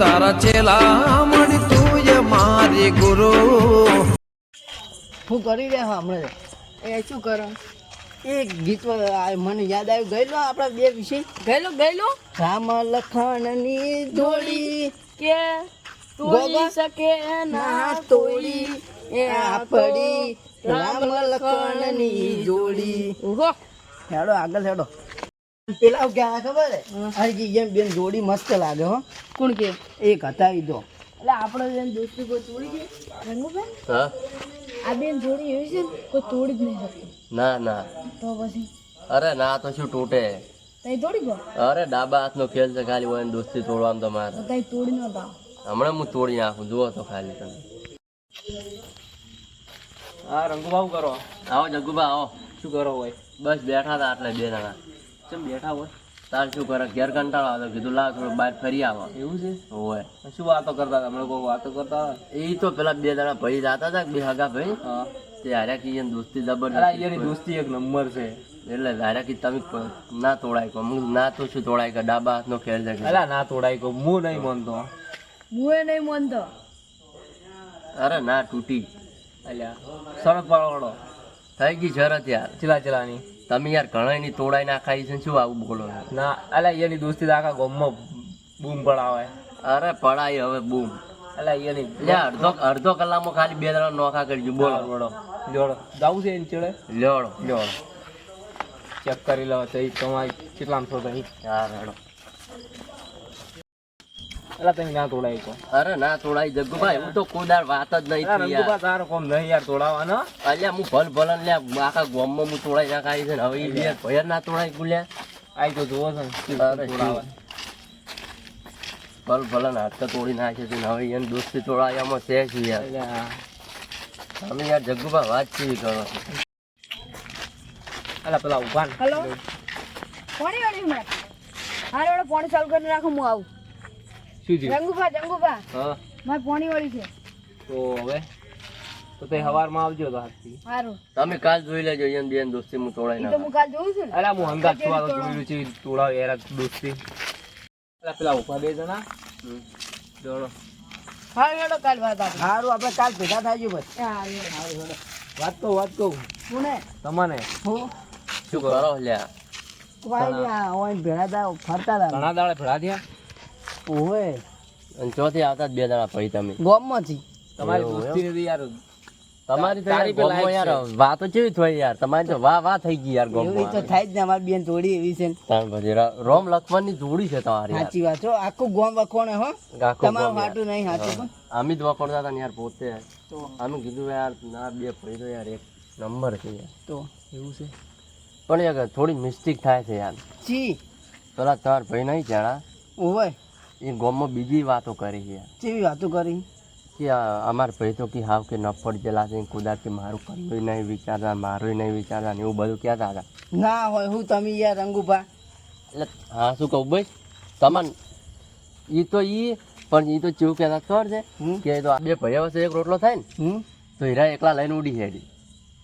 તારા ચેલા મળી તું એ મારી ગુરુ. હું કરી રહ્યા હમણાં? એ શું કરો? એક ગીત મને યાદ આવ્યું. ગયેલો આપણા બે વિષય ગયેલો ગયેલો? રામ લખણની જોડી કે? તોડી શકે ના તોડી? એ આપડી રામ લખણની જોડી ઓહો હેડો આગળ હેડો. પેલા હું ક્યાં ખબર? હે. હરજી જેમ બેન જોડી મસ્ત લાગે હો. કોણ કે? એક હતા ઈ તો. એટલે આપણો બેન દોસ્તી કોઈ તોડી છે રંગુબેન? હા. આ બેન જોડી એવી છે કોઈ તોડી જ નહીં શકતું. ના ના. તો પછી? અરે ના તો શું તૂટે? તઈ તોડી ગયો? અરે ડાબા હાથનો ખેલ છે ખાલી હોય દોસ્તી તોડવાનું તમારે. તો તઈ તોડી નતા હમણાં હું તોડી નાખું જુઓ તો ખાલી તમે. હા રંગુભાઉ કરો. આવો જગ્ગુબા આવો. શું કરો હોય? બસ બેઠા હતા એટલે બે જણા કેમ બેઠા હોય? તાર શું કરે? ઘેર કંટાળો આવે કીધું લાવ થોડું બહાર ફરી આવો. એવું છે? હોય. શું વાતો કરતા હતા? હમણાં કોઈ વાતો કરતા હતા? એ તો પેલા બે જણા ભાઈ જતા હતા કે બે હગા ભાઈ. હા. તે હાર્યા કી એની દોસ્તી જબરદસ્ત અહીંયાની દોસ્તી એક નંબર છે. એટલે હાર્યા કી તમે ના તોડાય કહો હું ના તો શું તોડાય કે ડાબા હાથનો ખેલ છે કે. અલા ના તોડાય કો હું નહીં માનતો. હું એ નહીં માનતો. અરે ના તૂટી. અલ્યા શરત પાડો થઈ ગઈ શરત યાર. ચિલા ચલાની તમે યાર ઘણા ની તોડાઈ નાખાઈ છે શું આવું બોલો? ના અલા એની દોસ્તી આખા ગામમાં બૂમ પડાવે. અરે પડાય હવે બૂમ. અલા એની લે અડધો અડધો કલાકમાં ખાલી બે ત્રણ નોખા કરજો બોલો. બોલો. જોડો. જાવું છે એની ચડે લેવડો જોડો. ચેક કરી લો તો તમારી કેટલામાં છો તમે હા રેડો. અલા તમે ના તોડાય કો અરે ના તોડાય. જગ્ગુભાઈ હું તો કોદાર વાત જ નહીં થઈ યાર. તારો કોમ નહીં યાર તોડાવાનો. અલ્યા હું ભલ ભલન લે આખા ગામમાં હું તોડાઈ નાખાઈ છે હવે બે ભયર ના તોડાય ગુલ્યા. આઈ તો જોવો છો અરે તોડાવે ભલ ભલન હાથ તો તોડી નાખે છે ને હવે એને દોસ્તી તોડાયામાં છે છે યાર. અલ્યા. તમે યાર જગ્ગુભાઈ વાત કેવી કરો? છો અલા પેલા ઊભા હેલો? કોણી વાળી હમણાં હારે વાળો ફોન ચાલુ કરીને રાખો હું આવું. શું થયું? રંગુભા જંગુભા. હા. મારે પાણી વાળી છે. તો હવે? તો તે હવારમાં આવજો તો સારું તમે કાલ જોઈ લેજો એની બેન દોસ્તી હું તોડાઈ એ તો હું કાલ જોઉં છું ને. હું હંગાત છું આ તો છે તોડાવ યાર દોસ્તી. અલા પેલા ઊભા બે જણા. જોડો હા હેડો કાલ વાત સારું આપણે કાલ ભેગા થાય બસ. હા હેડો. વાત કહું વાત કહું. હું ને તમને. હું? શું કરો લ્યા? ભેગા ફરતા હતા. ઘણા દાડે ભેડા થયા. ઓવે. અને ચોથી આવતા જ બે દાડા પછી તમે. ગામમાંથી. તમારી દોસ્તી નથી યાર. તમારી તારી પેલા યાર વાતો કેવી થઈ યાર? તમારી તો વાહ વાહ થઈ ગઈ યાર એવું તો થાય જ ને અમારી બેન જોડી એવી છે ને. પછી રોમ લખમણની જોડી છે તમારી સાચી વાત છો આખું ગોમ વખોણે હો. તમારું વાટું નહીં હાચું પણ. અમે જ વખોડતા હતા ને યાર પોતે. તો. અમે કીધું યાર ના બે ભાઈ તો યાર એક નંબર છે યાર. તો એવું છે. પણ યાર થોડી મિસ્ટેક થાય છે યાર. જી. પેલા તાર ભાઈ નહીં જાણા. ઓવે. એ ગામમાં બીજી વાતો કરી છે. કેવી વાતો કરી? કે અમાર ભાઈ તો કે હાવ કે નફળ જેલા છે કુદાર કે મારું કરવું નહીં વિચારતા મારું નહીં વિચારતા ને એવું બધું કહેતા હતા. ના હોય હું તમે યાર રંગુભા. એટલે હા શું કહું ભાઈ? તમાર એ તો એ પણ એ તો ચેવું કહેતા ખબર છે કે તો બે ભાઈઓ વચ્ચે એક રોટલો થાય ને તો હીરા એકલા લઈને ઉડી હેડી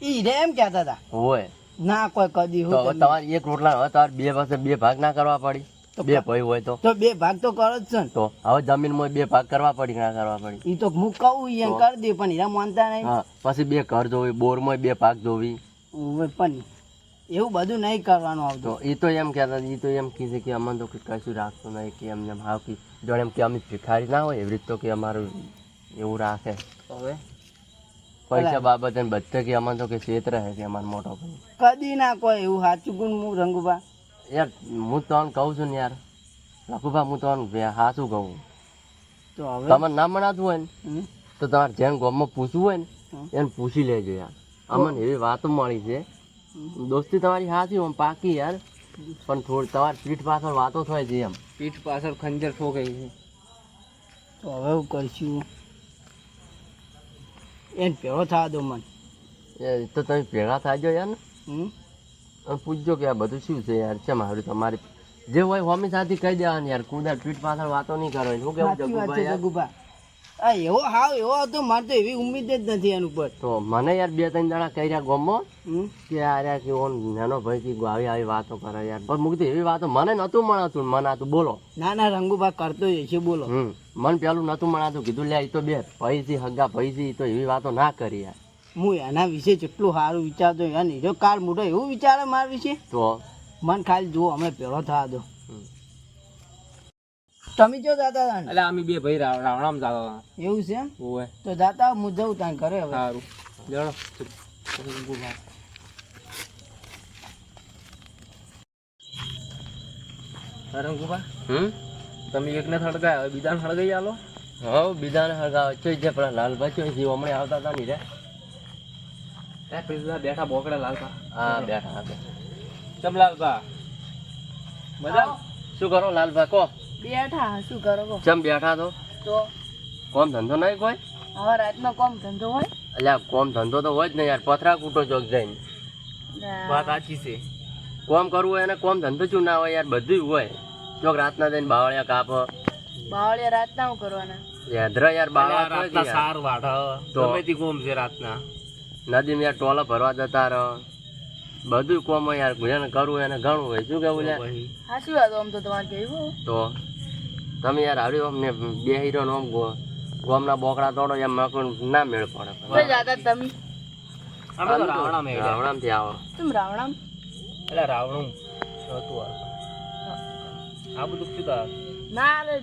એ એમ કહેતા હતા? હોય. ના કોઈ કદી હોય તમારે એક રોટલા હવે તમારે બે પાસે બે ભાગ ના કરવા પડી. બે ભાઈ હોય તો. તો બે ભાગ તો કરો જ છે ને. તો હવે જમીનમાં બે ભાગ કરવા પડી ના કરવા પડી? ઈ તો હું કહું એમ? કરી દે પણ એ માનતા નહીં. હા પછી બે ઘર જોવી બોરમાં બે ભાગ જોવી. પણ એવું બધું નહીં કરવાનું આવતો. એ તો એમ કહેતા એ તો એમ કીધે કે અમને તો કે કશું રાખતું નહીં કે એમને એમ હાવ કે જોડે એમ કે અમે ભિખારી ના હોય એવી રીતે તો કે અમારું એવું રાખે. હવે? પૈસા બાબતે બધે કે અમને તો કે ક્ષેત્ર રહે કે અમારો મોટો ભાઈ કદી ના કોઈ એવું સાચું ગુણ હું રંગુભા યાર હું તમને કહું છું ને યાર લખુભા હું તમને હાચું કહું. તો હવે? તમારે ના મનાતું હોય ને તો તમારે જેને ગામમાં પૂછવું હોય ને. એને પૂછી લેજો યાર. અમને એવી વાતો મળી છે. દોસ્તી તમારી સાચી આમ પાકી યાર. પણ થોડી તમારી પીઠ પાછળ વાતો થાય છે એમ. પીઠ પાછળ ખંજર ઠોકાઈ છે. તો હવે હું કરશું? એને ભેળો થવા દો મને. એ તો તમે ભેળા થાય જો યાર ને. હમ? પૂછજો કે આ બધું શું છે યાર? છે મારું તમારી જે હોય હોમી સાથે કહી દેવાનું યાર કુદાર ટ્વીટ પાછળ વાતો નહીં કરો શું કેવું? જગુભા આ એવો હાવ એવો હતો મારે તો એવી ઉમ્મીદ જ નથી એની ઉપર. તો મને યાર બે ત્રણ જણા કહી રહ્યા ગોમો? કે યાર કે ઓન નાનો ભાઈ કે આવી આવી વાતો કરે યાર. પણ મૂકી એવી વાતો મને નતું મળતું મને આતું બોલો. ના ના રંગુભા કરતો જ છે બોલો. મન પેલું નતું મળતું કીધું લે તો બે ભઈથી હગા ભઈથી તો એવી વાતો ના કરી યાર. હું એના વિશે જેટલું સારું વિચારતો અને જો કાળ મોટો એવું વિચારે મારા વિશે? તો? મન ખાલી જુઓ અમે પેલો થવા દો તમે જો જાતા હતા? એટલે અમે બે ભાઈ રાવણામ જાવ હતા એવું છે એમ? ઓવે. તો જાતા હું જઉં ત્યાં ઘરે હવે. સારું લેડો રંગુભા હમ? તમે એકને થડકાય હવે બીજાને સળગાઈ આલો? હા બીજાને હગા ચોઈ જે પેલા લાલભાઈ છે હમણાં આવતા હતા ને રે. એ પેલા બેઠા બોકડા લાલતા હા બેઠા હા. ચમ લાલતા મજા? શું કરો લાલભા કો? બેઠા શું કરો કો ચમ બેઠા તો તો? કોમ ધંધો નહીં કોઈ? હવે રાતનો કોમ ધંધો હોય? અલ્યા કોમ ધંધો તો હોય જ ને યાર પથરા કૂટો જોગ જઈને. ને. વાત સાચી છે. કોમ કરવું હોય એને કોમ ધંધો શું ના હોય યાર બધું હોય. ચોક રાતના જઈને બાવળિયા કાપ. બાવળિયા રાતના શું કરવાના? યાદરા યાર બાવળિયા રાતના સાર વાઢ. તો. ગમે તે કોમ છે રાતના. નદીમાં યાર ટોલા ભરવા જતા રહો. બધું કોમ હોય યાર જેને કરવું એને ઘણું હોય. શું કેવું યાર શું સાચી વાત આમ તો તમારે કેવું તો તમે યાર હારી અમને બે હીરો નો ગોમના બોકડા તોડો એમ મકું ના મેળ પડે. તો જાતા તમે. અમે તો રાવણામાં હેડ્યા. રાવણામથી આવો. તમે રાવણામ? એટલે રાવણું હતું આ. બધું શું થાય ના રે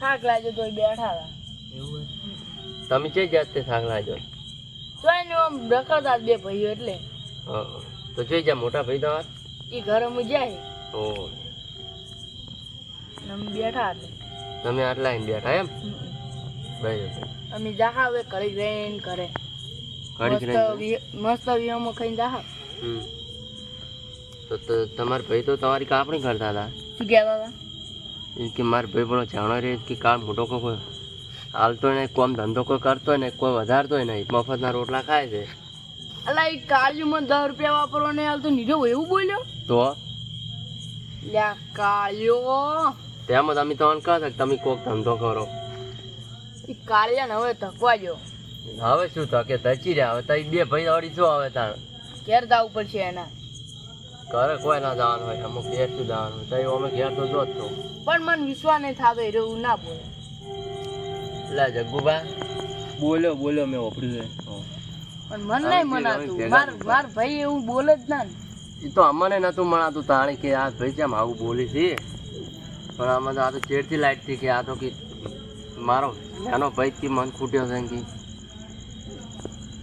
થાક લાગ્યો તો બેઠા હતા. એવું તમે ચઈ જાતે થાક લાજો તો એને આમ રખડતા બે ભાઈઓ એટલે. તો જોઈ જા મોટા ભાઈ તમાર? એ ઘરે હું જાય. ઓ. અમે બેઠા હતા તમે આટલા એમ બેઠા એમ. બરાબર. અમે જાહા હવે ઘડી રહીને કરે મસ્ત વિયમો ખાઈને જાહા. તો તમારા ભાઈ તો તમારી કાપણી કરતા હતા? શું કહેતા કે મારા ભાઈ પણ જાણો રે કે કાળ મોટો કોઈ હાલતો નહીં કોમ ધંધો કોઈ કરતો નહીં કોઈ વધારતો નહીં મફતના રોટલા ખાય છે. અલા એ કાળીમાં દસ રૂપિયા વાપરો ને હાલ તો નીચો એવું બોલ્યો? તો? લ્યા કાળિયો તેમજ તમે તમને કહો છો કે તમે કોક ધંધો કરો. એ કાળિયાને હવે ધકવા જો હવે શું થકે ધચી રહ્યા હવે તઈ બે ભાઈ અડી જો હવે તાણ? ઘેર જવું પડશે એના. ઘરે કોઈ ના જવાનું હોય અમુક ઘેર શું જવાનું હોય તઈ અમે ઘેર તો જો જ પણ મને વિશ્વાસ નહીં થતો એવું ના બોલે. એટલે જગ્ગુબા બોલો બોલો મેં વાપર્યું છે. પણ મન નહીં મનાતું. માર માર ભાઈ એવું બોલે જ ના એ તો અમને નતું મળાતું તાણી કે આ ભાઈ કેમ આવું બોલી છે? પણ આમાં તો આ તો ચેડથી લાઈટથી કે આ તો કે મારો નાનો ભાઈ થી મન ખૂટ્યો છે કે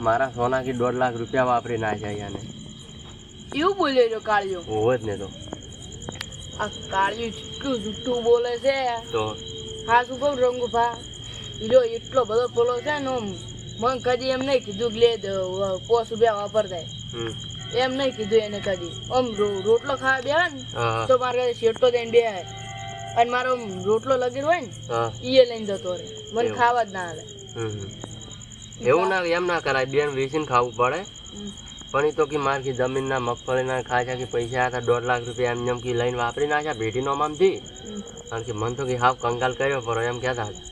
મારા સોના કે દોઢ લાખ રૂપિયા વાપરી નાખ્યા એને એવું બોલ્યો રહ્યો કાળિયો હોવ જ ને તો. આ કાળિયું જુઠ્ઠું બોલે છે. તો? હા શું કહું રંગુભા? હીરો એટલો બધો પોલો છે ને મન કદી એમ નહીં કીધું કે લે પોસ રૂપિયા વાપરતા એમ નહીં કીધું એને કદી. આમ રોટલો ખાવા બે ને તો મારે કદી શેઠો દઈને બે અને મારો રોટલો લગેલો હોય ને એ લઈને જતો રહે. મને ખાવા જ ના આવે. એવું ના એમ ના કરાય. બેન વેચીને ખાવું પડે. પણ એ તો કે માર કે જમીનના મગફળીના છે કે પૈસા હતા દોઢ લાખ રૂપિયા એમ જેમ કે લઈને વાપરી નાખ્યા ભેટીનો મામથી કારણ કે મન તો કે હાવ કંગાલ કર્યો પડો એમ કહેતા હતા.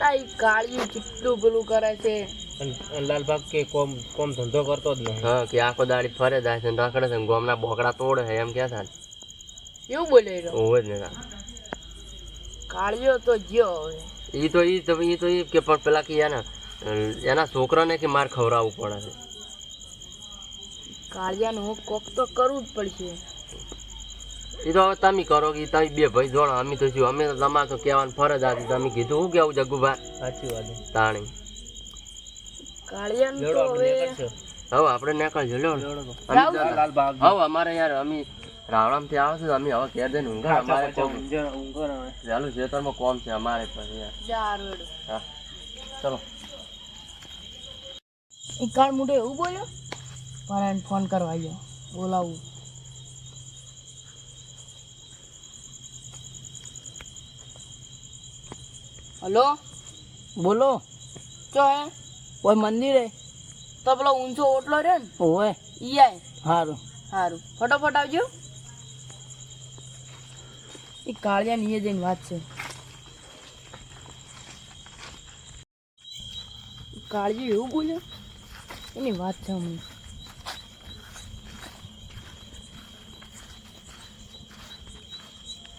ઈ કાળિયું જેટલું પેલું કરે છે. લાલભાગ લાલબાગ કે કોમ કોમ ધંધો કરતો જ નહીં. હા કે આખો દાડી ફરે જાય છે ને રખડે છે ને ગોમના બોકડા તોડે છે એમ કહેતા થાય એવું બોલે હોય જ ને. તા. કાળિયો તો ગયો હવે એ તો એ તો એ તો એ કે પણ પેલા કે એના એના છોકરાને કે માર ખવડાવવું પડે છે. કાળિયાનું હું કોક તો કરવું જ પડશે. એ તો હવે તમે કરો કે તમે બે ભાઈ જોડો અમે તો શું અમે તો તમારે તો કહેવાનું ફરજ હતી. તમે કીધું શું કેવું જગ્ગુભાઈ સાચી વાત તાણી. કાળિયાનું તો આપણે હવે. હવે આપણે નીકળજો લ્યો ને. લેવડો તો. અમે જાવું જતા. લાલબાગ હવે અમારે યાર અમે રાવણામથી આવે છે અમે હવે ઘેર જઈને ઊંઘા અમારે. વહેલું ખેતરમાં કોમ છે અમારે પણ યાર. હા. ચલો. એ કાળ મોટો એવું બોલ્યો? પણ ફોન કરવા આવ્યો. બોલાવું. હલો? બોલો. ચો હે? કોઈ મંદિરે તો પેલો ઊંચો ઓટલો રે ને ઓવે ઈ આય. સારું સારું ફટાફટ આવજો. એ કાળિયા નીએ જઈને વાત છે. કાળજી એવું બોલ્યો એની વાત છે હમણાં.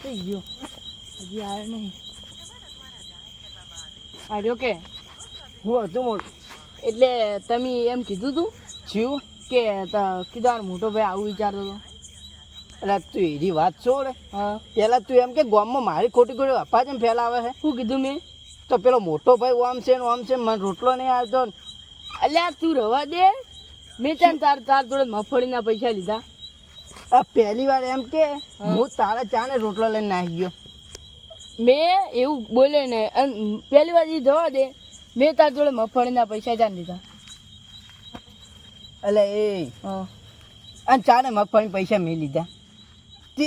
થઈ ગયો. હજી આવ્યો નહીં. આ જો કે? હું હતું મોટું એટલે તમે એમ કીધું તું જીવ કે કીધું આ મોટો ભાઈ આવું વિચારતો હતો. એટલે તું એની વાત છોડ. પેલા તું એમ કે ગામમાં મારી ખોટી ખોટી અપા જેમ ફેલાવે છે. શું કીધું મેં? તો પેલો મોટો ભાઈ ઓમ છે ને ઓમ છે મને રોટલો નહીં આવતો ને. અલ્યા તું રવા દે. મેં ચાલ તાર તાર જોડે મગફળીના પૈસા લીધા. પહેલી વાર એમ કે હું. તારા ચા ને રોટલો લઈને નાખી ગયો. મેં એવું બોલે ને પહેલી વાર એ જવા દે મેં તાર જોડે મગફળીના પૈસા જાણ લીધા એટલે એ અને ચા ને મગફળી પૈસા મેં લીધા. તે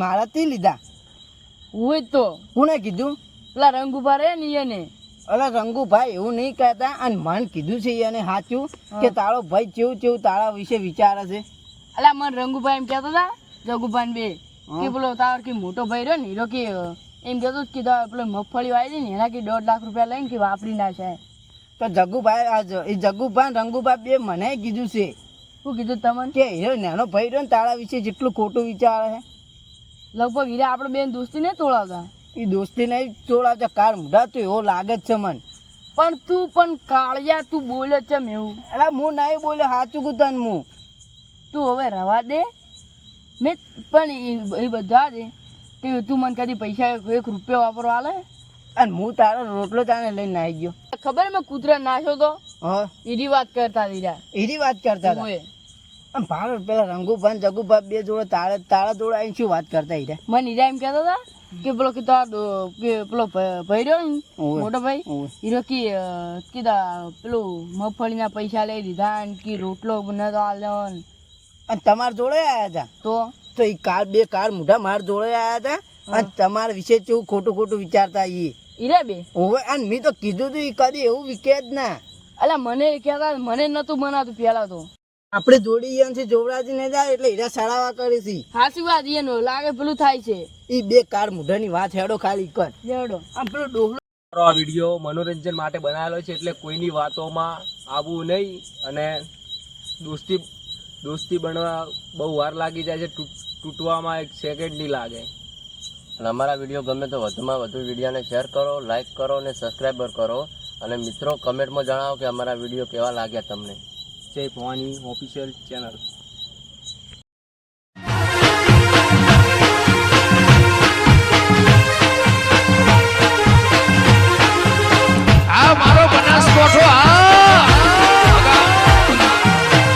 મારા તે લીધા. હોય તો કોને કીધું? પેલા રંગુભા રહે ને એને. અલા રંગુભાઈ એવું નહીં કહેતા અને મન કીધું છે એને સાચું કે તારો ભાઈ જેવું કેવું તારા વિશે વિચારે છે. અલા મને રંગુભાઈ એમ કહેતા હતા રઘુભાઈ બે કે બોલો તારો કે મોટો ભાઈ રહ્યો ને હીરો કે એમ કહેતો હતો કે પેલો મગફળી હતી ને એના કે દોઢ લાખ રૂપિયા લઈને કે વાપરી ના છે. તો જગુભાઈ આ એ જગુભાઈ રંગુભાઈ બે મને કીધું છે. શું કીધું તમને? કે હીરો નાનો ભાઈ રહ્યો ને તારા વિશે જેટલું ખોટું વિચારે છે. લગભગ હીરા આપણે બેન દોસ્તી નહીં તોડાવતા? એ દોસ્તી નહીં તોડાવતા કાર મૂઢા તો એવો લાગે જ છે મને. પણ તું પણ કાળિયા તું બોલે છે એવું? એટલે હું નહીં બોલ્યો સાચું કુતન હું. તું હવે રવા દે. મેં પણ એ- એ બધા દે તે તું મને કદી પૈસા એક રૂપિયો વાપરવા આલે? અને હું તારો રોટલો તાને લઈને આવી ગયો. ખબર મેં કૂતરા નાખ્યો તો? એની વાત કરતા દીધા એની વાત કરતા હતા ભાવ પેલા રંગુભાઈ જગુભાઈ બે જોડે તારા તારા જોડે આવીને શું વાત કરતા હીરા મને હીરા એમ કહેતા હતા કે પેલો કે તાર પેલો ભાઈ રહ્યો ને મોટો ભાઈ. હીરો કે કીધા પેલું મગફળીના પૈસા લઈ દીધા ને કે રોટલો બનાવતો આલ્યો અને તમારા જોડે આવ્યા હતા તો? તો એ કાર બે કાર મોઢા માર જોડે આવ્યા હતા અને તમારા વિશે કેવું ખોટું ખોટું વિચારતા એ હીરા બે? હવે અને મેં તો કીધું તું એ કદી એવું વિકે જ ના. અલા મને કહેતા મને નતું મનાતું પેલા તો. આપણે જોડી છે જોવડાજી ને જાય એટલે હીરા સડાવા કરી છે. સાચી વાત એનો લાગે પેલું થાય છે. એ બે કાર મુઢાની વાત હેડો ખાલી કર. હેડો. આમ પેલો ડોહલો મારો આ વીડિયો મનોરંજન માટે બનાવેલો છે એટલે કોઈની વાતોમાં આવવું નહીં અને દોસ્તી દોસ્તી બનવા બહુ વાર લાગી જાય છે તૂટ- તૂટવામાં એક સેકન્ડ નહીં લાગે. અને અમારા વીડિયો ગમે તો વધુમાં વધુ વિડીયોને શેર કરો લાઇક કરો અને સબસ્ક્રાઈબર કરો. અને મિત્રો કમેન્ટમાં જણાવો કે અમારા વીડિયો કેવા લાગ્યા તમને. જય ભવાની ઓફિશિયલ ચેનલ